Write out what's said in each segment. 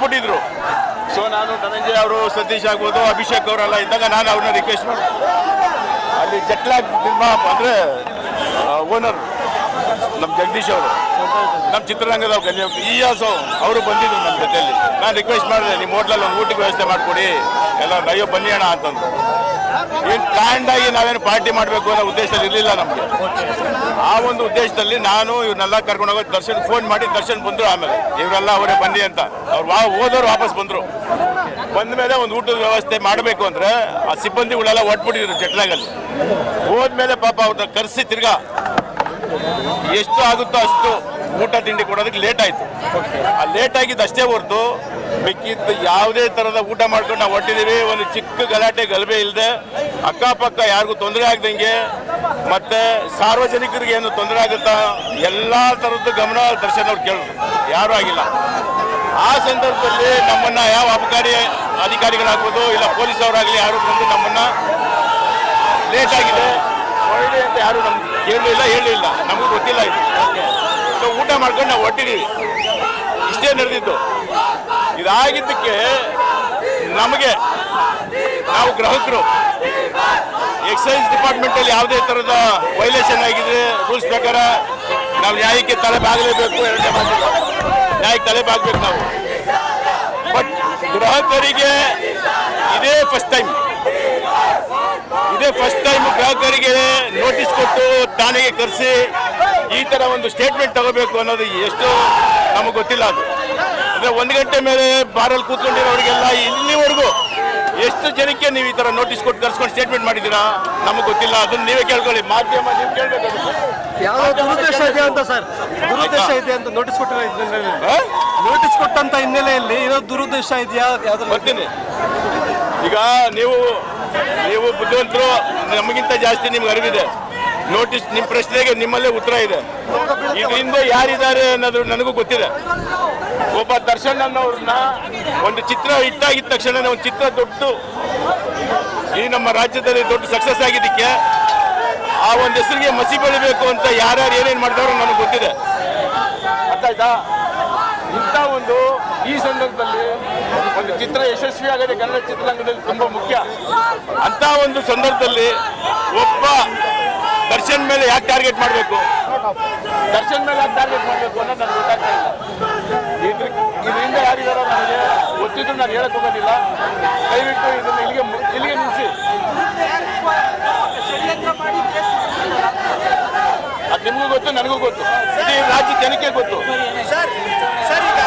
ಬಿಟ್ಟಿದ್ರು ಸೊ ನಾನು ಧನಂಜಯ ಅವರು, ಸತೀಶ್ ಆಗ್ಬೋದು, ಅಭಿಷೇಕ್ ಅವರೆಲ್ಲ ಇದ್ದಾಗ ನಾನು ಅವ್ರನ್ನ ರಿಕ್ವೆಸ್ಟ್ ಮಾಡಿ ಅಲ್ಲಿ ಜಟ್ಲಾಗ್ ನಿರ್ಮಾಪ ಅಂದರೆ ಓನರ್ ನಮ್ಮ ಜಗದೀಶ್ ಅವರು, ನಮ್ಮ ಚಿತ್ರರಂಗದ ಈ ಆಲ್ಸೋ ಅವರು ಬಂದಿದ್ರು ನಮ್ಮ ಜೊತೆಯಲ್ಲಿ. ನಾನು ರಿಕ್ವೆಸ್ಟ್ ಮಾಡಿದೆ, ನಿಮ್ಮ ಹೋಟ್ಲಲ್ಲಿ ಒಂದು ಊಟಕ್ಕೆ ವ್ಯವಸ್ಥೆ ಮಾಡಿಕೊಡಿ. ಎಲ್ಲ ಅಯ್ಯೋ, ಬನ್ನಿ ಅಣ್ಣ ಅಂತಂದು. ಏನು ಪ್ಲ್ಯಾಂಡ್ ಆಗಿ ನಾವೇನು ಪಾರ್ಟಿ ಮಾಡಬೇಕು ಅನ್ನೋ ಉದ್ದೇಶದಲ್ಲಿ ಇರಲಿಲ್ಲ ನಮಗೆ. ಆ ಒಂದು ಉದ್ದೇಶದಲ್ಲಿ ನಾನು ಇವ್ರನ್ನೆಲ್ಲ ಕರ್ಕೊಂಡು ಹೋಗೋದು ದರ್ಶನ್ ಫೋನ್ ಮಾಡಿ ದರ್ಶನ್ ಬಂದರು ಆಮೇಲೆ. ಇವರೆಲ್ಲ ಅವರೇ ಬನ್ನಿ ಅಂತ. ಅವ್ರು ವಾ, ಹೋದವರು ವಾಪಸ್ ಬಂದರು. ಬಂದ ಮೇಲೆ ಒಂದು ಊಟದ ವ್ಯವಸ್ಥೆ ಮಾಡಬೇಕು ಅಂದರೆ ಆ ಸಿಬ್ಬಂದಿಗಳೆಲ್ಲ ಒಟ್ಬಿಟ್ಟಿದ್ರು ಜಟ್ಲಾಗಲ್ಲಿ. ಹೋದ್ಮೇಲೆ ಪಾಪ ಅವ್ರನ್ನ ಕರೆಸಿ ತಿರ್ಗಾ. ಎಷ್ಟು ಆಗುತ್ತೋ ಅಷ್ಟು ಊಟ ತಿಂಡಿ ಕೊಡೋದಕ್ಕೆ ಲೇಟ್ ಆಯಿತು. ಆ ಲೇಟ್ ಆಗಿದ್ದು ಅಷ್ಟೇ ಹೊರತು ಮಿಕ್ಕಿದ್ದು ಯಾವುದೇ ಥರದ ಊಟ ಮಾಡ್ಕೊಂಡು ನಾವು ಹೊಟ್ಟಿದ್ದೀವಿ ಒಂದು ಚಿಕ್ಕ ಗಲಾಟೆ, ಗಲಭೆ ಇಲ್ಲದೆ ಅಕ್ಕಪಕ್ಕ ಯಾರಿಗೂ ತೊಂದರೆ ಆಗ್ದಂಗೆ ಮತ್ತು ಸಾರ್ವಜನಿಕರಿಗೆ ಏನು ತೊಂದರೆ ಆಗುತ್ತಾ ಎಲ್ಲ ಥರದ್ದು ಗಮನ ದರ್ಶನ ಅವ್ರು ಕೇಳಿದ್ರು ಯಾರೂ ಆಗಿಲ್ಲ. ಆ ಸಂದರ್ಭದಲ್ಲಿ ನಮ್ಮನ್ನು ಯಾವ ಅಬಕಾರಿ ಅಧಿಕಾರಿಗಳಾಗ್ಬೋದು ಇಲ್ಲ ಪೊಲೀಸವರಾಗಲಿ ಯಾರು ಬಂದು ನಮ್ಮನ್ನು ಲೇಟ್ ಆಗಿದೆ. ಹೊರಡಿ ಅಂತ ಯಾರು ನಮ್ಗೆ ಕೇಳಲಿಲ್ಲ ಹೇಳಲಿಲ್ಲ ನಮಗೂ ಗೊತ್ತಿಲ್ಲ ಇದು. ಸೊ ಊಟ ಮಾಡ್ಕೊಂಡು ನಾವು ಹೊಟ್ಟಿದ್ದೀವಿ ಇಷ್ಟೇ ನಡೆದಿದ್ದು. ಇದಾಗಿದ್ದಕ್ಕೆ ನಮಗೆ ನಾವು ಗ್ರಾಹಕರು. ಎಕ್ಸೈಸ್ ಡಿಪಾರ್ಟ್ಮೆಂಟಲ್ಲಿ ಯಾವುದೇ ಥರದ ವೈಲೇಷನ್ ಆಗಿದೆ ರೂಲ್ಸ್ ಪ್ರಕಾರ ನಾವು ನ್ಯಾಯಕ್ಕೆ ತಲೆ ಬಾಗಲೇಬೇಕು, ಎರಡನೇ ಮಾತು ನ್ಯಾಯಕ್ಕೆ ತಲೆ ಬಾಗಬೇಕು ನಾವು. ಬಟ್ ಗ್ರಾಹಕರಿಗೆ ಇದೇ ಫಸ್ಟ್ ಟೈಮ್ ಫಸ್ಟ್ ಟೈಮ್ ಗ್ರಾಹಕರಿಗೆ ನೋಟಿಸ್ ಕೊಟ್ಟು ಠಾಣೆಗೆ ಕರೆಸಿ ಈ ತರ ಒಂದು ಸ್ಟೇಟ್ಮೆಂಟ್ ತಗೋಬೇಕು ಅನ್ನೋದು ಎಷ್ಟು ನಮಗೆ ಗೊತ್ತಿಲ್ಲ ಅದು. ಅಂದ್ರೆ ಒಂದು ಗಂಟೆ ಮೇಲೆ ಬಾರಲ್ಲಿ ಕೂತ್ಕೊಂಡಿರೋರಿಗೆಲ್ಲ ಇಲ್ಲಿವರೆಗೂ ಎಷ್ಟು ಜನಕ್ಕೆ ನೀವು ಈ ತರ ನೋಟಿಸ್ ಕೊಟ್ಟು ಕರ್ಸ್ಕೊಂಡು ಸ್ಟೇಟ್ಮೆಂಟ್ ಮಾಡಿದ್ದೀರಾ? ನಮಗೆ ಗೊತ್ತಿಲ್ಲ. ಅದನ್ನ ನೀವೇ ಕೇಳ್ಕೊಳ್ಳಿ. ಮಾಧ್ಯಮ ನೀವು ಕೇಳಬೇಕು ಯಾವ ದುರುದ್ದೇಶ ಇದೆ ಅಂತ ಸರ್. ದುರುದ್ದೇಶ ಇದೆ ಅಂತ ನೋಟಿಸ್ ಕೊಟ್ಟಿರೋ ನೋಟಿಸ್ ಕೊಟ್ಟಂತ ಹಿನ್ನೆಲೆಯಲ್ಲಿ ಏನೋ ದುರುದ್ದೇಶ ಇದೆಯಾ? ಬರ್ತೀನಿ. ಈಗ ನೀವು ನೀವು ಬುದ್ಧಿವಂತರು, ನಮಗಿಂತ ಜಾಸ್ತಿ ನಿಮ್ಗೆ ಅರಿವಿದೆ. ನೋಟಿಸ್ ನಿಮ್ಮ ಪ್ರಶ್ನೆಗೆ ನಿಮ್ಮಲ್ಲೇ ಉತ್ತರ ಇದೆ. ಇದರಿಂದ ಯಾರಿದ್ದಾರೆ ಅನ್ನೋದು ನನಗೂ ಗೊತ್ತಿದೆ. ಒಬ್ಬ ದರ್ಶನ್ ಅನ್ನೋರನ್ನ ಒಂದು ಚಿತ್ರ ಇಟ್ಟಾಗಿದ್ದ ತಕ್ಷಣ ಒಂದು ಚಿತ್ರ ದೊಡ್ಡ ಈ ನಮ್ಮ ರಾಜ್ಯದಲ್ಲಿ ದೊಡ್ಡ ಸಕ್ಸಸ್ ಆಗಿದ್ದಕ್ಕೆ ಆ ಒಂದು ಹೆಸರಿಗೆ ಮಸಿ ಬೆಳಿಬೇಕು ಅಂತ ಯಾರ್ಯಾರು ಏನೇನು ಮಾಡ್ತಾರೋ ನನಗೆ ಗೊತ್ತಿದೆ. ಅರ್ಥ ಆಯ್ತಾ? ಇಂಥ ಒಂದು ಈ ಸಂದರ್ಭದಲ್ಲಿ ಒಂದು ಚಿತ್ರ ಯಶಸ್ವಿ ಆಗದೆ ಕನ್ನಡ ಚಿತ್ರರಂಗದಲ್ಲಿ ತುಂಬಾ ಮುಖ್ಯ. ಅಂತ ಒಂದು ಸಂದರ್ಭದಲ್ಲಿ ಒಬ್ಬ ದರ್ಶನ್ ಮೇಲೆ ಯಾಕೆ ಟಾರ್ಗೆಟ್ ಮಾಡಬೇಕು? ದರ್ಶನ್ ಮೇಲೆ ಯಾಕೆ ಟಾರ್ಗೆಟ್ ಮಾಡಬೇಕು ಅನ್ನೋದು ನನಗೆ ಗೊತ್ತಾಗ್ತಾ ಇಲ್ಲ. ಇದ್ರ ಇದರಿಂದ ಯಾರಿದಾರೋ ನನಗೆ ಗೊತ್ತಿದ್ರು ನಾನು ಹೇಳಕ್ ಹೋಗೋದಿಲ್ಲ. ದಯವಿಟ್ಟು ಇದನ್ನ ಇಲ್ಲಿಗೆ ಇಲ್ಲಿಗೆ ನಿಲ್ಲಿಸಿ. ಅದು ನಿಮಗೂ ಗೊತ್ತು, ನನಗೂ ಗೊತ್ತು. ಇಡೀ ರಾಜ್ಯ ಜನಕ್ಕೆ ಗೊತ್ತು. ಸರ್ ಸರ್, ಈಗ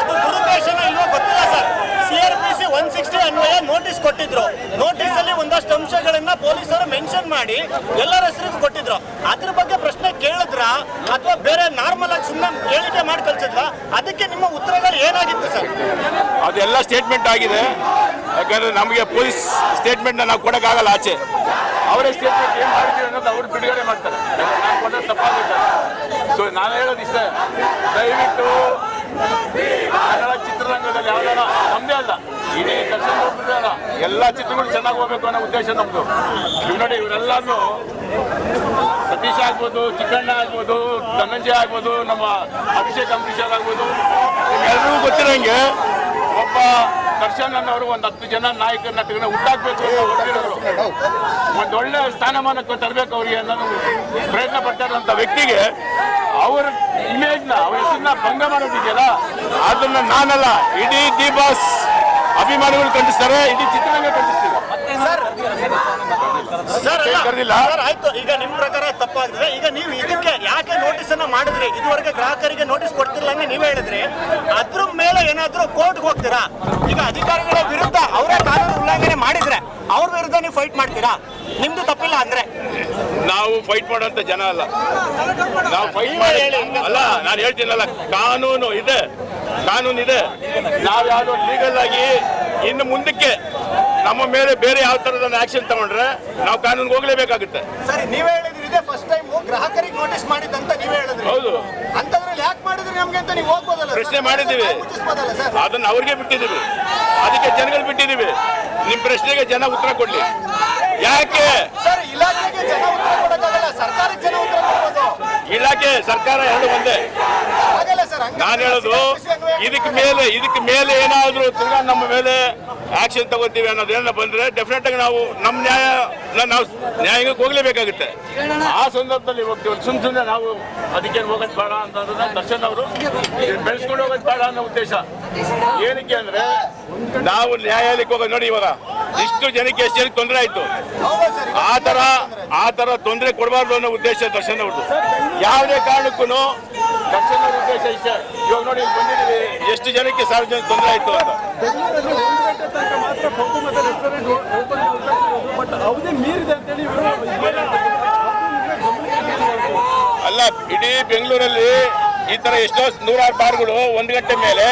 ಅದು ದುರುದ್ದೇಶನ ಗೊತ್ತಿಲ್ಲ sir. C R P C one sixty ಅನ್ವಯ ನೋಟಿಸ್ ಕೊಟ್ಟಿದ್ರು. ನೋಟಿಸ್ ಅಲ್ಲಿ ಒಂದಷ್ಟು ಅಂಶಗಳನ್ನ ಪೊಲೀಸರು ಮೆನ್ಷನ್ ಮಾಡಿ ಎಲ್ಲರ ಹೆಸರಿಗೂ ಕೊಟ್ಟಿದ್ರು. ಅದ್ರ ಬಗ್ಗೆ ಪ್ರಶ್ನೆ ಕೇಳಿದ್ರ? ಅಥವಾ ಬೇರೆ ನಾರ್ಮಲ್ ಆಗಿ ಸುಮ್ಮನೆ ಹೇಳಿಕೆ ಮಾಡಿ ಕಳ್ಸಿದ್ರ? ಅದಕ್ಕೆ ನಿಮ್ಮ ಉತ್ತರಗಳು ಏನಾಗಿತ್ತು ಸರ್? ಅದೆಲ್ಲ ಸ್ಟೇಟ್ಮೆಂಟ್ ಆಗಿದೆ. ಯಾಕಂದ್ರೆ ನಮಗೆ ಪೊಲೀಸ್ ಸ್ಟೇಟ್ಮೆಂಟ್ ನಾವು ಕೊಡೋಕ್ಕಾಗಲ್ಲ ಆಚೆ. ಅವರೇ ಸ್ಟೇಟ್ಮೆಂಟ್ ಏನು ಮಾಡ್ತೀವಿ ಅನ್ನೋದು ಅವ್ರು ಬಿಡುಗಡೆ ಮಾಡ್ತಾರೆ. ನಾನು ಸೊ ನಾನು ಹೇಳೋದು ಇಷ್ಟ. ದಯವಿಟ್ಟು ಚಿತ್ರರಂಗದಲ್ಲಿ ಇಡೀ ದರ್ಶನ ಎಲ್ಲ ಚಿತ್ರಗಳು ಚೆನ್ನಾಗಿ ಹೋಗ್ಬೇಕು ಅನ್ನೋ ಉದ್ದೇಶ ನಮ್ಮದು ಇವ್ ನೋಡಿ ಇವರೆಲ್ಲಾನು ಸತೀಶ್ ಆಗ್ಬೋದು, ಚಿಕ್ಕಣ್ಣ ಆಗ್ಬೋದು, ಧನಂಜಯ ಆಗ್ಬೋದು, ನಮ್ಮ ಅಭಿಷೇಕ್ ಅಂಬರೀಶ್ ಆಗ್ಬೋದು. ಎಲ್ರಿಗೂ ಗೊತ್ತಿರೋಂಗೆ ಒಬ್ಬ ದರ್ಶನ್ ಅನ್ನೋರು ಒಂದು ಹತ್ತು ಜನ ನಾಯಕ ನಟಗಳನ್ನ ಹುಟ್ಟಾಕ್ಬೇಕು ಹೊರಟಿರೋರು. ಒಂದು ಒಳ್ಳೆ ಸ್ಥಾನಮಾನಕ್ಕೆ ತರ್ಬೇಕು ಅವ್ರಿಗೆ ಅನ್ನೋದು ಪ್ರಯತ್ನ ಪಡ್ತಾರಂಥ ವ್ಯಕ್ತಿಗೆ ಅವರ ಇಮೇಜ್ನ ಅವ್ರ ಹೆಸರನ್ನ ಭಂಗ ಮಾಡೋದಿದೆಯಲ್ಲ, ಅದನ್ನ ನಾನಲ್ಲ, ಇಡೀ ದಿ ಬಾಸ್. ಅಭಿಮಾನಿಗಳು ಖಂಡಿಸ್ತಾರೆ. ಇಡೀ ಚಿತ್ರರಂಗ ಖಂಡಿಸ್ತೀವಿ ಸರ್ ಅಲ್ಲ. ಕರೆದಿಲ್ಲ. ಸರ್ ಆಯ್ತು. ಈಗ ನಿಮ್ ಪ್ರಕಾರ ತಪ್ಪಾಗಿದೆ. ಈಗ ನೀವು ಇದಕ್ಕೆ ಯಾಕೆ ನೋಟಿಸ್ ಅನ್ನ ಮಾಡಿದ್ರಿ? ಇದುವರೆಗೆ ಗ್ರಾಹಕರಿಗೆ ನೋಟಿಸ್ ಕೊಡ್ತಿಲ್ಲಂಗೆ ನೀವೇ ಹೇಳಿದ್ರಿ. ಅದ್ರ ಮೇಲೆ ಏನಾದ್ರೂ ಕೋರ್ಟ್ಗೆ ಹೋಗ್ತೀರಾ? ಈಗ ಅಧಿಕಾರಿಗಳ ವಿರುದ್ಧ ಅವರೇ ಕಾನೂನು ಉಲ್ಲಂಘನೆ ಮಾಡಿದ್ರೆ ಅವ್ರ ವಿರುದ್ಧ ನೀವು ಫೈಟ್ ಮಾಡ್ತೀರಾ? ನಿಮ್ದು ತಪ್ಪಿಲ್ಲ ಅಂದ್ರೆ. ನಾವು ಫೈಟ್ ಮಾಡುವಂತ ಜನ ಅಲ್ಲ. ನಾವು ಫೈಟ್ ಮಾಡಿ ಹೇಳಿ. ಅಲ್ಲ ನಾನು ಹೇಳ್ತೀನಲ್ಲ ಕಾನೂನು ಇದೆ. ಕಾನೂನು ಇದೆ. ನಾವು ಯಾವ್ದೋ ಲೀಗಲ್ ಆಗಿ ಇನ್ನು ಮುಂದಕ್ಕೆ ನಮ್ಮ ಮೇಲೆ ಬೇರೆ ಯಾವ ತರದ ಆಕ್ಷನ್ ತಗೊಂಡ್ರೆ ನಾವು ಕಾನೂನಿಗೆ ಹೋಗ್ಲೇಬೇಕಾಗುತ್ತೆ. ಸರಿ ನೀವೇ ಹೇಳಿದ್ರಿ ಇದೇ ಫಸ್ಟ್ ಟೈಮ್ ಗ್ರಾಹಕರಿಗೆ ನೋಟಿಸ್ ಮಾಡಿದ್ದಂತ ನೀವೇ ಹೇಳಿದ್ರಿ. ಹೌದು. ಅಂತದ್ರಲ್ಲಿ ಯಾಕೆ ಮಾಡಿದ್ರಿ ನಮ್ಗೆ ಅಂತ ನೀವು ಹೋಗ್ಬೋದಲ್ಲ? ಪ್ರಶ್ನೆ ಮಾಡಿದ್ದೀವಿ. ಅದನ್ನ ಅವ್ರಿಗೆ ಬಿಟ್ಟಿದ್ದೀವಿ. ಅದಕ್ಕೆ ಜನಗಳು ಬಿಟ್ಟಿದ್ದೀವಿ. ನಿಮ್ಮ ಪ್ರಶ್ನೆಗೆ ಜನ ಉತ್ತರ ಕೊಡ್ಲಿ. ಯಾಕೆ? ಸರ್ ಇಲಾಖೆಗೆ ಜನ ಉತ್ತರ ಕೊಡಕ್ಕಾಗಲ್ಲ. ಸರ್ಕಾರಕ್ಕೆ ಜನ ಉತ್ತರ ಕೊಡ್ಬೋದು. ಇಲಾಖೆ ಸರ್ಕಾರ ಎರಡು ಒಂದೇ. ನಾನು ಹೇಳೋದು ಇದಕ್ಕೆ ಮೇಲೆ ಇದಕ್ಕೆ ಮೇಲೆ ಏನಾದರೂ ತಿರ್ಗಾ ನಮ್ಮ ಮೇಲೆ ಆಕ್ಷನ್ ತಗೋತೀವಿ ಅನ್ನೋದೇನ ಬಂದ್ರೆ ಡೆಫಿನೆಟ್ ಆಗಿ ನಾವು ನಮ್ಮ ನ್ಯಾಯ ನಾವು ನ್ಯಾಯಕ್ಕೆ ಹೋಗ್ಲೇಬೇಕಾಗುತ್ತೆ. ಆ ಸಂದರ್ಭದಲ್ಲಿ ಹೋಗ್ತೀವಿ ಸುಮ್ ಸುಮ್ಮನೆ ನಾವು ಅದಕ್ಕೇನು ಹೋಗೋದು ಬೇಡ ಅಂತಂದ್ರೆ ದರ್ಶನ್ ಅವರು ಬೆಳೆಸ್ಕೊಂಡು ಹೋಗೋದು ಬೇಡ ಅನ್ನೋ ಉದ್ದೇಶ. ಏನಕ್ಕೆ ಅಂದ್ರೆ ನಾವು ನ್ಯಾಯಾಲಯಕ್ಕೆ ಹೋಗೋದು ನೋಡಿ ಇವಾಗ. ಇಷ್ಟು ಜನಕ್ಕೆ ಎಷ್ಟು ಜನಕ್ಕೆ ತೊಂದರೆ ಆಯ್ತು. ಆ ತರ ಆ ತರ ತೊಂದರೆ ಕೊಡಬಾರ್ದು ಅನ್ನೋ ಉದ್ದೇಶ ದರ್ಶನ್ ಅವ್ರದ್ದು. ಯಾವುದೇ ಕಾರಣಕ್ಕೂ ದರ್ಶನ್ ಉದ್ದೇಶ ಇಷ್ಟ. ಇವಾಗ ನೋಡಿ ಬಂದಿದ್ದೀವಿ. ಎಷ್ಟು ಜನಕ್ಕೆ ಸಾರ್ವಜನಿಕ ತೊಂದರೆ ಆಯ್ತು ಅಂತ. ಬೆಂಗಳೂರಲ್ಲಿ ಒಂದು ಗಂಟೆ ತನಕ ಮಾತ್ರ ಪಬ್ಬು ಮತ್ತು ರೆಸ್ಟೋರೆಂಟ್ ಓಪನ್ ಅವಕಾಶ ಬಟ್ ಅವಧಿ ಮೀರಿದೆ ಅಂತೇಳಿ ಇವರು ಅಲ್ಲ ಇಡೀ ಬೆಂಗಳೂರಲ್ಲಿ ಈ ತರ ಎಷ್ಟೋ ನೂರಾರು ಬಾರ್ಗಳು ಒಂದು ಗಂಟೆ ಮೇಲೆ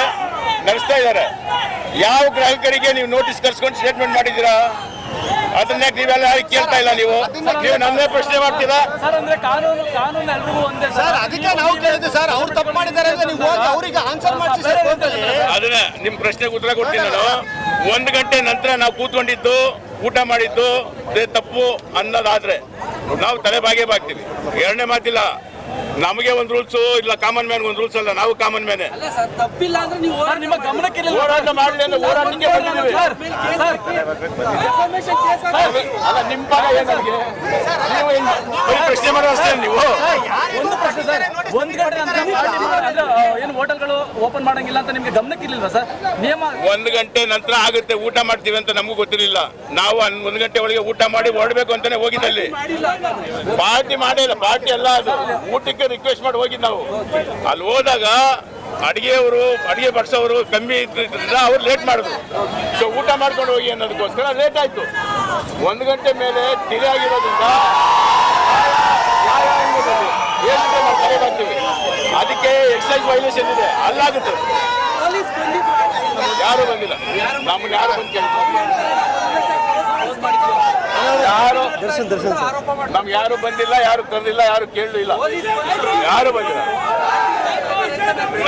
ನಡೆಸ್ತಾ ಇದ್ದಾರೆ. ಯಾವ ಗ್ರಾಹಕರಿಗೆ ನೀವು ನೋಟಿಸ್ ಕರ್ಸ್ಕೊಂಡು ಸ್ಟೇಟ್ಮೆಂಟ್ ಮಾಡಿದ್ದೀರಾ? ಅದನ್ನ ನೀವೆಲ್ಲ ಕೇಳ್ತಾ ಇಲ್ಲ ನೀವು. ನೀವು ನನ್ನೇ ಪ್ರಶ್ನೆ ಮಾಡ್ತೀರಾ? ಸರ್ ಅಂದ್ರೆ ಕಾನೂನು ಕಾನೂನು ಎಲ್ರಿಗೂ ಒಂದೇ ಸರ್. ಅದಕ್ಕೆ ನಾವು ಕೇಳಿದ್ವಿ ಸರ್ ಅವ್ರು ತಪ್ಪು ಮಾಡಿದ್ದಾರೆ ಅಂತ ನೀವು ಹೋಗಿ ಅವ್ರಿಗೆ ಆನ್ಸರ್ ಮಾಡಿಸಿ ಸರ್ ಕೋರ್ಟಲ್ಲಿ ಅದನ್ನ ನಿಮ್ ಪ್ರಶ್ನೆಗೆ ಉತ್ತರ ಕೊಡ್ತೀನಿ ನಾನು. ಒಂದು ಗಂಟೆ ನಂತರ ನಾವು ಕೂತ್ಕೊಂಡಿದ್ದು ಊಟ ಮಾಡಿದ್ದು ತಪ್ಪು ಅನ್ನೋದಾದ್ರೆ. ನಾವು ತಲೆ ಬಾಗೇ ಬಾಗ್ತೀವಿ. ಎರಡನೇ ಮಾತಿಲ್ಲ. ನಮಗೆ ಒಂದು ರೂಲ್ಸ್ ಇಲ್ಲ ಕಾಮನ್ ಮ್ಯಾನ್ ಒಂದು ರೂಲ್ಸ್ ಅಲ್ಲ ನಾವು ಕಾಮನ್ ಮ್ಯಾನೆ ಅಲ್ಲ ಸರ್ ತಪ್ಪಿಲ್ಲ ಅಂದ್ರೆ ನೀವು ನಿಮ್ಮ ಗಮನಕ್ಕೆ ಹೋರಾಟ ಮಾಡಲಿ ಅಂದ್ರೆ ಹೋರಾಟಕ್ಕೆ ಬಂದಿದ್ದೀವಿ ಅಲ್ಲ ನಿಮ್ಮ ಭಾಗ ಏನು ನೀವು ಏನ್ ಬರೀ ಪ್ರಶ್ನೆ ಮಾಡೋಷ್ಟೇ ನೀವು ಒಂದು ಪ್ರಶ್ನೆ ಸರ್ ಒಂದ್ ಗಂಟೆ ಅಂದ್ರೆ, ಏನು ಹೋಟೆಲ್ಗಳು ಓಪನ್ ಮಾಡಂಗಿಲ್ಲ ಅಂತ ನಿಮ್ಗೆ ಗಮನಕ್ಕೆ ಇರ್ಲಿಲ್ವಾ ಸರ್ ನಿಯಮ ಒಂದು ಗಂಟೆ ನಂತರ ಆಗುತ್ತೆ ಊಟ ಮಾಡ್ತೀವಿ ಅಂತ ನಮಗೂ ಗೊತ್ತಿರಲಿಲ್ಲ ನಾವು ಒಂದ್ ಒಂದು ಗಂಟೆ ಒಳಗೆ ಊಟ ಮಾಡಿ ಹೊರಡ್ಬೇಕು ಅಂತಾನೆ ಹೋಗಿದ್ದಲ್ಲಿ ಪಾರ್ಟಿ ಮಾಡಿಲ್ಲ ಪಾರ್ಟಿ ಎಲ್ಲ ಅದು ಊಟಕ್ಕೆ ರಿಕ್ವೆಸ್ಟ್ ಮಾಡಿ ಹೋಗಿದ್ದು ನಾವು. ಅಲ್ಲಿ ಹೋದಾಗ ಅಡಿಗೆಯವರು, ಅಡಿಗೆ ಬಡಿಸೋರು ಕಮ್ಮಿ ಇದ್ರಿಂದ ಅವ್ರು ಲೇಟ್ ಮಾಡಿದ್ರು. ಸೊ ಊಟ ಮಾಡ್ಕೊಂಡು ಹೋಗಿ ಅನ್ನೋದಕ್ಕೋಸ್ಕರ ಲೇಟ್ ಆಯ್ತು. ಒಂದು ಗಂಟೆ ಮೇಲೆ ಡಿಲೇ ಆಗಿರೋದ್ರಿಂದ. ಅದಕ್ಕೆ ಎಕ್ಸೈಸ್ ವೈಲೇಷನ್ ಇದೆ. ಅಲ್ಲಾಗುತ್ತೆ. ಯಾರು ಬಂದಿಲ್ಲ. ನಮ್ಮನ್ನ ಯಾರು ಬಂದು ಕೇಳ್ತಾರೆ? ಯಾರು? ನಮ್ಗೆ ಯಾರು ಬಂದಿಲ್ಲ ಯಾರು ಕರೆದಿಲ್ಲ ಯಾರು ಕೇಳಲಿಲ್ಲ. ಯಾರು ಬಂದಿಲ್ಲ?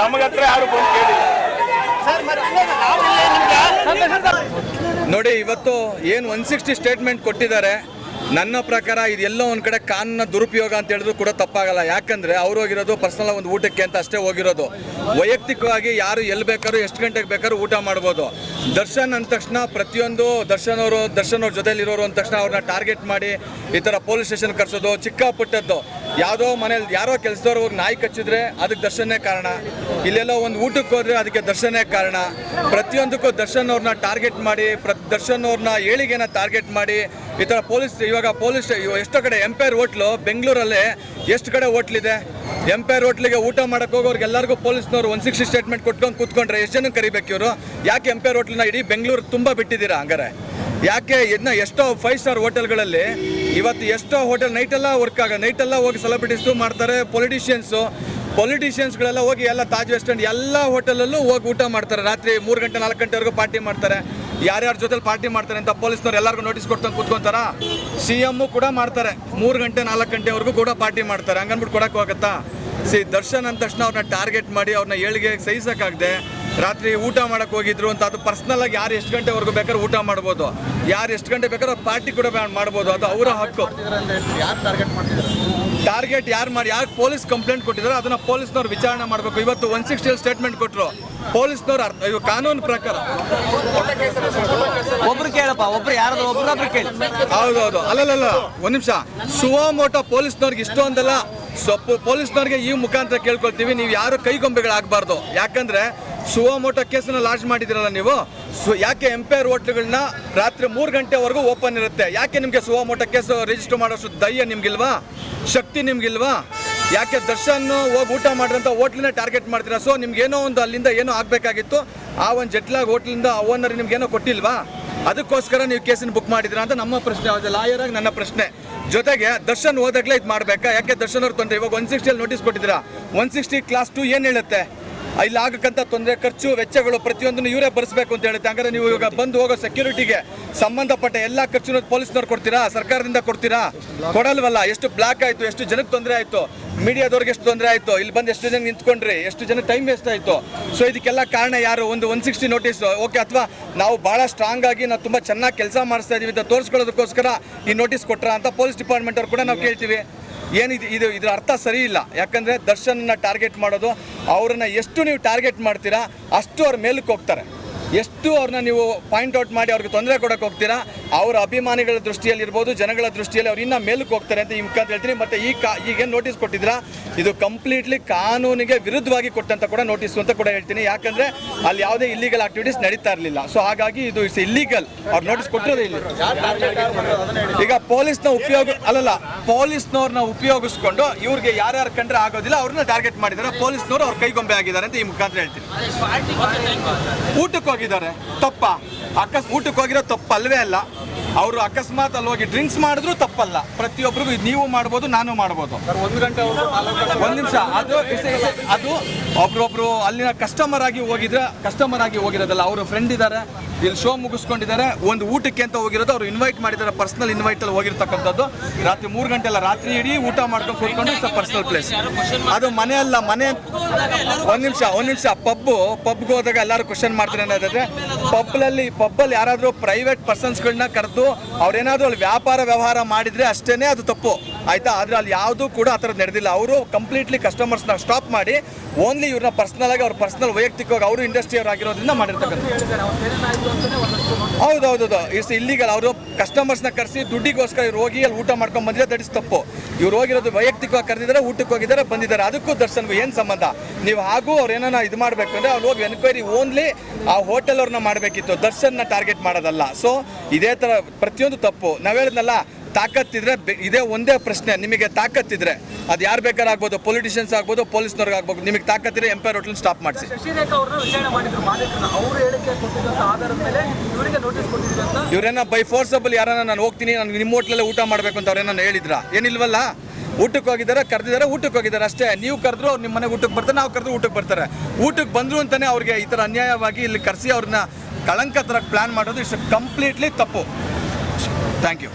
ನಮಗತ್ರ ಯಾರು ಬಂದು ಕೇಳಿಲ್ಲ. ಸರ್ ಮತ್ತೆ ನಾವಿಲ್ಲೇ ನಿಮ್ಗೆ? ನೋಡಿ ಇವತ್ತು ಏನು ಒನ್ ಸಿಕ್ಸ್ಟಿ ಸ್ಟೇಟ್ಮೆಂಟ್ ಕೊಟ್ಟಿದ್ದಾರೆ. ನನ್ನ ಪ್ರಕಾರ ಇದೆಲ್ಲೋ ಎಲ್ಲೋ ಒಂದು ಕಡೆ ಕಾನೂನ ದುರುಪಯೋಗ ಅಂತ ಹೇಳಿದ್ರು ಕೂಡ ತಪ್ಪಾಗಲ್ಲ. ಯಾಕಂದ್ರೆ ಅವ್ರು ಹೋಗಿರೋದು ಪರ್ಸನಲ್ ಒಂದು ಊಟಕ್ಕೆ ಅಂತ ಅಷ್ಟೇ ಹೋಗಿರೋದು. ವೈಯಕ್ತಿಕವಾಗಿ ಯಾರು ಎಲ್ಲಿ ಬೇಕಾದ್ರೂ ಎಷ್ಟು ಗಂಟೆಗೆ ಬೇಕಾದ್ರೂ ಊಟ ಮಾಡ್ಬೋದು. ದರ್ಶನ್ ಅಂದ ತಕ್ಷಣ ಪ್ರತಿಯೊಂದು ದರ್ಶನ್ ಅವರು ದರ್ಶನ್ ಅವ್ರ ಜೊತೆಲಿರೋರು ಅಂದ ತಕ್ಷಣ ಅವ್ರನ್ನ ಟಾರ್ಗೆಟ್ ಮಾಡಿ ಈ ಥರ ಪೊಲೀಸ್ ಸ್ಟೇಷನ್ ಕರೆಸೋದು ಚಿಕ್ಕ ಪುಟ್ಟದ್ದು ಯಾವುದೋ ಮನೇಲಿ ಯಾರೋ ಕೆಲಸದವ್ರು ಹೋಗಿ ನಾಯಿ ಕಚ್ಚಿದ್ರೆ ಅದಕ್ಕೆ ದರ್ಶನೇ ಕಾರಣ. ಇಲ್ಲೆಲ್ಲ ಒಂದು ಊಟಕ್ಕೆ ಹೋದರೆ ಅದಕ್ಕೆ ದರ್ಶನೇ ಕಾರಣ. ಪ್ರತಿಯೊಂದಕ್ಕೂ ದರ್ಶನ್ ಅವ್ರನ್ನ ಟಾರ್ಗೆಟ್ ಮಾಡಿ, ಪ್ರ ದರ್ಶನ್ ಅವ್ರನ್ನ ಏಳಿಗೆನ ಟಾರ್ಗೆಟ್ ಮಾಡಿ, ಈ ಥರ ಪೊಲೀಸ್ ಇವಾಗ ಪೊಲೀಸ್ ಎಷ್ಟೋ ಕಡೆ ಎಂಪೈರ್ ಹೋಟ್ಲು ಬೆಂಗಳೂರಲ್ಲೇ ಎಷ್ಟು ಕಡೆ ಹೋಟ್ಲಿದೆ ಎಂಪೈರ್ ಹೋಟ್ಲಿಗೆ ಊಟ ಮಾಡಕ್ಕೆ ಹೋಗೋರ್ಗೆ ಎಲ್ಲರಿಗೂ ಪೊಲೀಸ್ನವರು ಒನ್ ಸಿಕ್ಸ್ಟಿ ಸ್ಟೇಟ್ಮೆಂಟ್ ಕೊಟ್ಕೊಂಡು ಕೂತ್ಕೊಂಡ್ರೆ ಎಷ್ಟು ಜನ ಕರಿಬೇಕು ಇವರು? ಯಾಕೆ ಎಂಪೈರ್ ಹೋಟ್ಲನ್ನ ಇಡೀ ಬೆಂಗಳೂರು ತುಂಬ ಬಿಟ್ಟಿದ್ದೀರಾ ಹಂಗಾರೆ? ಯಾಕೆ ಇದನ್ನ ಎಷ್ಟೋ ಫೈವ್ ಸ್ಟಾರ್ ಹೋಟೆಲ್ಗಳಲ್ಲಿ ಇವತ್ತು ಎಷ್ಟೋ ಹೋಟೆಲ್ ನೈಟೆಲ್ಲ ವರ್ಕ್ ಆಗ ನೈಟೆಲ್ಲ ಹೋಗಿ ಸೆಲೆಬ್ರಿಟೀಸು ಮಾಡ್ತಾರೆ ಪೊಲಿಟಿಷಿಯನ್ಸು ಪೊಲಿಟಿಷಿಯನ್ಸ್ಗಳೆಲ್ಲ ಹೋಗಿ ಎಲ್ಲ ತಾಜ್ ವೆಸ್ಟ್ ಎಲ್ಲ ಹೋಟೆಲಲ್ಲೂ ಹೋಗಿ ಊಟ ಮಾಡ್ತಾರೆ. ರಾತ್ರಿ ಮೂರು ಗಂಟೆ, ನಾಲ್ಕು ಗಂಟೆವರೆಗೂ ಪಾರ್ಟಿ ಮಾಡ್ತಾರೆ. ಯಾರ್ಯಾರ ಜೊತೆಲಿ ಪಾರ್ಟಿ ಮಾಡ್ತಾರೆ ಅಂತ ಪೊಲೀಸ್ನವ್ರು ಎಲ್ಲರಿಗೂ ನೋಟಿಸ್ ಕೊಡ್ತಂಗೆ ಕೂತ್ಕೊಂತಾರ? ಸಿ ಎಮ್ಮು ಕೂಡ ಮಾಡ್ತಾರೆ. ಮೂರು ಗಂಟೆ, ನಾಲ್ಕು ಗಂಟೆವರೆಗೂ ಕೂಡ ಪಾರ್ಟಿ ಮಾಡ್ತಾರೆ. ಹಂಗನ್ಬಿಟ್ಟು ಕೊಡಕ್ಕೆ ಹೋಗತ್ತಾ ಸಿ ದರ್ಶನ್ ಅಂದ ತಕ್ಷಣ ಅವ್ರನ್ನ ಟಾರ್ಗೆಟ್ ಮಾಡಿ ಅವ್ರನ್ನ ಏಳಿಗೆ ಸಹಿಸೋಕ್ಕಾಗದೆ ರಾತ್ರಿ ಊಟ ಮಾಡಕ್ಕೆ ಹೋಗಿದ್ರು ಅಂತ ಅದು ಪರ್ಸ್ನಲ್ ಆಗಿ ಯಾರು ಎಷ್ಟು ಗಂಟೆವರೆಗೂ ಬೇಕಾದ್ರೆ ಊಟ ಮಾಡ್ಬೋದು. ಯಾರು ಎಷ್ಟು ಗಂಟೆ ಬೇಕಾದ್ರೆ ಪಾರ್ಟಿ ಕೂಡ ಮಾಡ್ಬೋದು. ಅದು ಅವರ ಹಕ್ಕು. ಟಾರ್ಗೆಟ್ ಯಾರು ಮಾಡಿ ಯಾರು ಪೊಲೀಸ್ ಕಂಪ್ಲೇಂಟ್ ಕೊಟ್ಟಿದ್ದಾರೆ ಅದನ್ನ ಪೊಲೀಸ್ನವ್ರು ವಿಚಾರಣೆ ಮಾಡಬೇಕು. ಇವತ್ತು ಒನ್ ಸಿಕ್ಸ್ಟಿ ಸ್ಟೇಟ್ಮೆಂಟ್ ಕೊಟ್ಟರು ಪೊಲೀಸ್ನವ್ರು ಅರ್ಥ ಇವಾಗ ಕಾನೂನು ಪ್ರಕಾರ. ಒಬ್ರು ಕೇಳಪ್ಪ ಒಬ್ರು ಯಾರು ಒಬ್ರೊಬ್ರು ಕೇಳಿ. ಹೌದೌದು. ಅಲ್ಲಲ್ಲ ಒಂದ್ ನಿಮಿಷ. ಸುವಮೋಟ ಪೊಲೀಸ್ನವ್ರಿಗೆ ಇಷ್ಟೊಂದಲ್ಲ ಸೊಪ್ಪು ಪೊಲೀಸ್ನವ್ರಿಗೆ ಈ ಮುಖಾಂತರ ಕೇಳ್ಕೊಳ್ತೀವಿ. ನೀವು ಯಾರು ಕೈಗೊಂಬೆಗಳಾಗಬಾರ್ದು. ಯಾಕಂದ್ರೆ ಸುವಾಮೋಟ ಕೇಸನ್ನ ಲಾಂಚ್ ಮಾಡಿದಿರಲ್ಲ ನೀವು? ಸು, ಯಾಕೆ ಎಂಪೈರ್ ಹೋಟ್ಲುಗಳನ್ನ ರಾತ್ರಿ ಮೂರು ಗಂಟೆವರೆಗೂ ಓಪನ್ ಇರುತ್ತೆ? ಯಾಕೆ ನಿಮಗೆ ಸುವಮೋಟ ಕೇಸು ರಿಜಿಸ್ಟರ್ ಮಾಡೋಷ್ಟು ಧೈರ್ಯ ನಿಮಗಿಲ್ವಾ? ಶಕ್ತಿ ನಿಮಗಿಲ್ವಾ? ಯಾಕೆ ದರ್ಶನ್ ಹೋಗಿ ಊಟ ಮಾಡಿದಂಥ ಹೋಟ್ಲನ್ನ ಟಾರ್ಗೆಟ್ ಮಾಡ್ತೀರಾ? ಸೊ, ನಿಮ್ಗೇನೋ ಒಂದು ಅಲ್ಲಿಂದ ಏನೋ ಆಗಬೇಕಾಗಿತ್ತು. ಆ ಒಂದು ಜಟ್ಲಾಗ್ ಹೋಟ್ಲಿಂದ ಓನರ್ ನಿಮ್ಗೇನೋ ಕೊಟ್ಟಿಲ್ವಾ? ಅದಕ್ಕೋಸ್ಕರ ನೀವು ಕೇಸನ್ನು ಬುಕ್ ಮಾಡಿದ್ರಾ ಅಂತ ನಮ್ಮ ಪ್ರಶ್ನೆ. ಯಾವುದೇ ಲಾಯರ್ ನನ್ನ ಪ್ರಶ್ನೆ. ಜೊತೆಗೆ ದರ್ಶನ್ ಹೋದಾಗಲೇ ಇದು ಮಾಡಬೇಕಾ? ಯಾಕೆ ದರ್ಶನ್ ಅವ್ರು ತೊಂದರೆ ಇವಾಗ ಒನ್ ಸಿಕ್ಸ್ಟಿಯಲ್ಲಿ ನೋಟಿಸ್ ಕೊಟ್ಟಿದ್ದೀರಾ? ಒನ್ ಸಿಕ್ಸ್ಟಿ ಕ್ಲಾಸ್ ಟು ಏನು ಹೇಳುತ್ತೆ? ಇಲ್ಲಿ ಆಗಕ್ಕಂಥ ತೊಂದರೆ, ಖರ್ಚು, ವೆಚ್ಚಗಳು ಪ್ರತಿಯೊಂದನ್ನು ಇವರೇ ಭರಿಸಬೇಕು ಅಂತ ಹೇಳುತ್ತೆ. ಹಂಗಾದ್ರೆ ನೀವು ಇವಾಗ ಬಂದು ಹೋಗೋ ಸೆಕ್ಯೂರಿಟಿಗೆ ಸಂಬಂಧಪಟ್ಟ ಎಲ್ಲ ಖರ್ಚು ಪೊಲೀಸ್ನವ್ರು ಕೊಡ್ತೀರಾ? ಸರ್ಕಾರದಿಂದ ಕೊಡ್ತೀರಾ? ಕೊಡಲ್ವಲ್ಲ? ಎಷ್ಟು ಬ್ಲಾಕ್ ಆಯಿತು, ಎಷ್ಟು ಜನಕ್ಕೆ ತೊಂದರೆ ಆಯಿತು? ಮೀಡಿಯಾದವ್ರಿಗೆ ಎಷ್ಟು ತೊಂದರೆ ಆಯಿತು? ಇಲ್ಲಿ ಬಂದು ಎಷ್ಟು ಜನ ನಿಂತ್ಕೊಂಡ್ರಿ? ಎಷ್ಟು ಜನ ಟೈಮ್ ವೇಸ್ಟ್ ಆಯಿತು? ಸೊ ಇದಕ್ಕೆಲ್ಲ ಕಾರಣ ಯಾರು? ಒಂದು ಒನ್ ಸಿಕ್ಸ್ಟಿ ನೋಟಿಸ್ ಓಕೆ ಅಥವಾ ನಾವು ಭಾಳ ಸ್ಟ್ರಾಂಗ್ ಆಗಿ, ನಾವು ತುಂಬ ಚೆನ್ನಾಗಿ ಕೆಲಸ ಮಾಡಿಸ್ತಾ ಇದ್ದೀವಿ ಅಂತ ತೋರಿಸ್ಕೊಳ್ಳೋದಕ್ಕೋಸ್ಕರ ಈ ನೋಟಿಸ್ ಕೊಟ್ರ ಅಂತ ಪೊಲೀಸ್ ಡಿಪಾರ್ಟ್ಮೆಂಟ್ ಅವ್ರು ಕೂಡ ನಾವು ಕೇಳ್ತೀವಿ. ಏನಿದೆ ಇದು ಇದರ ಅರ್ಥ ಸರಿ ಇಲ್ಲ. ಯಾಕಂದರೆ ದರ್ಶನ್ನ ಟಾರ್ಗೆಟ್ ಮಾಡೋದು, ಅವ್ರನ್ನ ಎಷ್ಟು ನೀವು ಟಾರ್ಗೆಟ್ ಮಾಡ್ತೀರಾ, ಅಷ್ಟು ಅವ್ರ ಮೇಲಕ್ಕೆ ಹೋಗ್ತಾರೆ. ಎಷ್ಟು ಅವ್ರನ್ನ ನೀವು ಪಾಯಿಂಟ್ ಔಟ್ ಮಾಡಿ ಅವ್ರಿಗೆ ತೊಂದರೆ ಕೊಡಕ್ಕೆ ಹೋಗ್ತೀರಾ, ಅವರ ಅಭಿಮಾನಿಗಳ ದೃಷ್ಟಿಯಲ್ಲಿ ಇರ್ಬೋದು ಜನಗಳ ದೃಷ್ಟಿಯಲ್ಲಿ ಅವ್ರು ಇನ್ನೂ ಮೇಲಕ್ಕೆ ಹೋಗ್ತಾರೆ ಅಂತ ಈ ಮುಖಾಂತರ ಹೇಳ್ತೀನಿ. ಮತ್ತು ಈ ಕಾ ಈಗೇನು ನೋಟಿಸ್ ಕೊಟ್ಟಿದ್ದೀರಾ? ಇದು ಕಂಪ್ಲೀಟ್ಲಿ ಕಾನೂನಿಗೆ ವಿರುದ್ಧವಾಗಿ ಕೊಟ್ಟಂತ ಕೂಡ ನೋಟಿಸ್ ಅಂತ ಕೂಡ ಹೇಳ್ತೀನಿ. ಯಾಕಂದರೆ ಅಲ್ಲಿ ಯಾವುದೇ ಇಲ್ಲಿಗಲ್ ಆಕ್ಟಿವಿಟೀಸ್ ನಡೀತಾ ಇರಲಿಲ್ಲ. ಸೊ ಹಾಗಾಗಿ ಇದು ಇಟ್ಸ್ ಇಲ್ಲಿಗಲ್ ಅವ್ರು ನೋಟಿಸ್ ಕೊಟ್ಟಿರೋದೇ ಇಲ್ಲಿ. ಈಗ ಪೊಲೀಸ್ನ ಉಪಯೋಗ, ಅಲ್ಲಲ್ಲ ಪೊಲೀಸ್ನವ್ರನ್ನ ಉಪಯೋಗಿಸ್ಕೊಂಡು ಇವ್ರಿಗೆ ಯಾರ್ಯಾರು ಕಂಡ್ರೆ ಆಗೋದಿಲ್ಲ, ಅವ್ರನ್ನ ಟಾರ್ಗೆಟ್ ಮಾಡಿದ್ದಾರೆ ಪೊಲೀಸ್ನವರು ಅವ್ರ ಕೈಗೊಂಬೆ ಆಗಿದ್ದಾರೆ ಅಂತ ಈ ಮುಖಾಂತರ ಹೇಳ್ತೀನಿ. ಊಟಕ್ಕೆ ಹೋಗಿದ್ದಾರೆ. ತಪ್ಪ. ಅಕಸ್ ಊಟಕ್ಕೆ ಹೋಗಿರೋ ತಪ್ಪು ಅಲ್ವೇ ಅಲ್ಲ. ಅವರು ಅಕಸ್ಮಾತ್ ಅಲ್ಲಿ ಹೋಗಿ ಡ್ರಿಂಕ್ಸ್ ಮಾಡಿದ್ರು ತಪ್ಪಲ್ಲ. ಪ್ರತಿಯೊಬ್ಬರಿಗೂ ನೀವು ಮಾಡ್ಬೋದು ನಾನು ಮಾಡ್ಬೋದು. ಒಂದು ಗಂಟೆ ಒಂದು ನಿಮಿಷ. ಅದು ಅದು ಒಬ್ರೊಬ್ರು ಅಲ್ಲಿನ ಕಸ್ಟಮರ್ ಆಗಿ ಹೋಗಿದ್ರೆ ಕಸ್ಟಮರ್ ಆಗಿ ಹೋಗಿರೋದಲ್ಲ. ಅವರು ಫ್ರೆಂಡ್ ಇದ್ದಾರೆ. ಇಲ್ಲಿ ಶೋ ಮುಗಿಸ್ಕೊಂಡಿದ್ದಾರೆ. ಒಂದು ಊಟಕ್ಕೆ ಅಂತ ಹೋಗಿರೋದು ಅವ್ರು ಇನ್ವೈಟ್ ಮಾಡಿದ್ದಾರೆ ಪರ್ಸನಲ್ ಇನ್ವೈಟ್ ಅಲ್ಲಿ ಹೋಗಿರ್ತಕ್ಕಂಥದ್ದು. ರಾತ್ರಿ ಮೂರು ಗಂಟೆ ಅಲ್ಲ ರಾತ್ರಿ ಇಡೀ ಊಟ ಮಾಡ್ಕೊಂಡು ಕೂತ್ಕೊಂಡು ಇಟ್ಸ್ ಪರ್ಸನಲ್ ಪ್ಲೇಸ್ ಅದು ಮನೆ ಅಲ್ಲ ಮನೆ ಒಂದ್ ನಿಮಿಷ ಒಂದ್ ನಿಮಿಷ. ಪಬ್ ಪಬ್ಗೆ ಹೋದಾಗ ಎಲ್ಲರೂ ಕ್ವಶನ್ ಮಾಡ್ತಾರೆ ಅನ್ನೋದಾದ್ರೆ ಪಬ್ಲಲ್ಲಿ ಪಬ್ಬಲ್ಲಿ ಯಾರಾದರೂ ಪ್ರೈವೇಟ್ ಪರ್ಸನ್ಸ್ಗಳನ್ನ ಕರೆದು ಅವ್ರೇನಾದರೂ ಅಲ್ಲಿ ವ್ಯಾಪಾರ ವ್ಯವಹಾರ ಮಾಡಿದರೆ ಅಷ್ಟೇ ಅದು ತಪ್ಪು. ಆಯ್ತಾ? ಆದರೆ ಅಲ್ಲಿ ಯಾವುದೂ ಕೂಡ ಆ ಥರದ್ದು ನಡೆದಿಲ್ಲ. ಅವರು ಕಂಪ್ಲೀಟ್ಲಿ ಕಸ್ಟಮರ್ಸ್ನ ಸ್ಟಾಪ್ ಮಾಡಿ ಓನ್ಲಿ ಇವ್ರನ್ನ ಪರ್ಸನಲ್ ಆಗಿ ಅವ್ರ ಪರ್ಸನಲ್ ವೈಯಕ್ತಿಕವಾಗಿ ಅವರು ಇಂಡಸ್ಟ್ರಿ ಆಗಿರೋದ್ರಿಂದ ಮಾಡಿರ್ತಕ್ಕಂಥ ಹೌದು ಇಸ್ ಇಲ್ಲಿಗಲ್ ಅವರು ಕಸ್ಟಮರ್ಸ್ನ ಕರೆಸಿ ದುಡ್ಡಿಗೋಸ್ಕರ ಇವ್ರು ಹೋಗಿ ಅಲ್ಲಿ ಊಟ ಮಾಡ್ಕೊಂಡು ಬಂದಿದ್ರೆ ದಟ್ ಇಸ್ ತಪ್ಪು. ಇವ್ರು ಹೋಗಿರೋದು ವೈಯಕ್ತಿಕವಾಗಿ ಕರೆದಿದ್ದಾರೆ ಊಟಕ್ಕೆ ಹೋಗಿದ್ದಾರೆ ಬಂದಿದ್ದಾರೆ. ಅದಕ್ಕೂ ದರ್ಶನ್ಗೂ ಏನು ಸಂಬಂಧ? ನೀವು ಹಾಗೂ ಅವ್ರು ಏನಾರ ಇದು ಮಾಡಬೇಕು ಅಂದರೆ ಅವ್ರು ಹೋಗಿ ಎನ್ಕ್ವೈರಿ ಓನ್ಲಿ ಆ ಹೋಟೆಲ್ ಅವ್ರನ್ನ ಮಾಡಬೇಕಿತ್ತು. ದರ್ಶನ್ನ ಟಾರ್ಗೆಟ್ ಮಾಡೋದಲ್ಲ. ಸೊ ಇದೇ ಥರ ಪ್ರತಿಯೊಂದು ತಪ್ಪು. ನಾವು ಹೇಳಿದ್ನಲ್ಲ ತಾಕತ್ತಿದ್ರೆ ಇದೇ ಒಂದೇ ಪ್ರಶ್ನೆ ನಿಮಗೆ ತಾಕತ್ತಿದ್ರೆ. ಅದು ಯಾರು ಬೇಕಾದ್ರೂ ಆಗ್ಬೋದು ಪೊಲಿಟಿಷಿಯನ್ಸ್ ಆಗ್ಬೋದು ಪೊಲೀಸ್ನವ್ರಿಗೆ ಆಗ್ಬೋದು ನಿಮಗೆ ತಾಕತ್ತಿದ್ರೆ ಎಂಪೈರ್ ಹೋಟೆಲ್ ಸ್ಟಾಪ್ ಮಾಡಿಸಿ. ಇವರೇನ ಬೈ ಫೋರ್ಸಬಲ್ ಯಾರನ್ನ ನಾನು ಹೋಗ್ತೀನಿ ನಾನು ನಿಮ್ಮ ಹೋಟ್ಲಲ್ಲೇ ಊಟ ಮಾಡಬೇಕು ಅಂತ ಅವ್ರೇನ ಹೇಳಿದ್ರ? ಏನಿಲ್ವಲ್ಲ? ಊಟಕ್ಕೆ ಹೋಗಿದ್ದಾರೆ ಕರೆದಿದ್ದಾರೆ ಊಟಕ್ಕೆ ಹೋಗಿದ್ದಾರೆ ಅಷ್ಟೇ. ನೀವು ಕರೆದ್ರು ಅವ್ರು ನಿಮ್ಮ ಮನೆಗೆ ಊಟಕ್ಕೆ ಬರ್ತಾರೆ ನಾವು ಕರೆದ್ರು ಊಟಕ್ಕೆ ಬರ್ತಾರೆ. ಊಟಕ್ಕೆ ಬಂದರು ಅಂತಲೇ ಅವ್ರಿಗೆ ಈ ಥರ ಅನ್ಯಾಯವಾಗಿ ಇಲ್ಲಿ ಕರೆಸಿ ಅವ್ರನ್ನ ಕಳಂಕ ಥರ ಪ್ಲಾನ್ ಮಾಡೋದು ಇಟ್ಸ್ ಕಂಪ್ಲೀಟ್ಲಿ ತಪ್ಪು. Thank you